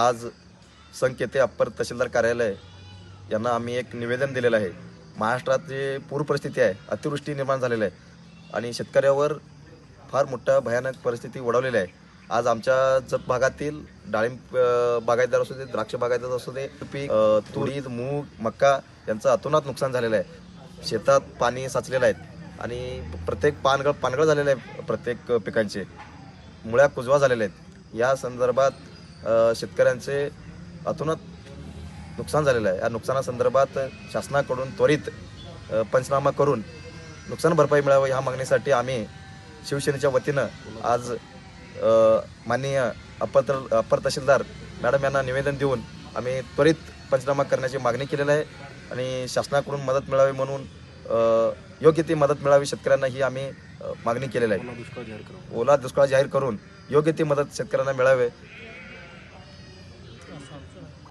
आज संकेते येथे अप्पर तहसीलदार कार्यालय यांना आम्ही एक निवेदन दिलेलं आहे. महाराष्ट्रात जे पूर परिस्थिती आहे अतिवृष्टी निर्माण झालेली आहे आणि शेतकऱ्यावर फार मोठा भयानक परिस्थिती ओढवलेली आहे. आज आमच्या जत भागातील डाळिंब बागायतदार असू दे द्राक्ष बागायतदार असू दे पीक तुरीद मूग मक्का यांचं अतोनात नुकसान झालेलं आहे. शेतात पाणी साचलेलं आहे आणि प्रत्येक पानगळ पानगळ झालेलं आहे प्रत्येक पिकांचे. मुळ्या कुजवा झालेल्या आहेत. या संदर्भात शेतकऱ्यांचे अतोनात नुकसान झालेलं आहे. या नुकसानासंदर्भात शासनाकडून त्वरित पंचनामा करून नुकसान भरपाई मिळावं ह्या मागणीसाठी आम्ही शिवसेनेच्या वतीनं आज माननीय अप्पर तर- अप्पर तहसीलदार मॅडम यांना निवेदन देऊन आम्ही त्वरित पंचनामा करण्याची मागणी केलेली आहे आणि शासनाकडून मदत मिळावी म्हणून योग्य ती मदत मिळावी शेतकऱ्यांना ही आम्ही मागणी केलेली आहे. ओला दुष्काळ जाहीर करून योग्य ती मदत शेतकऱ्यांना मिळावे. 场，这。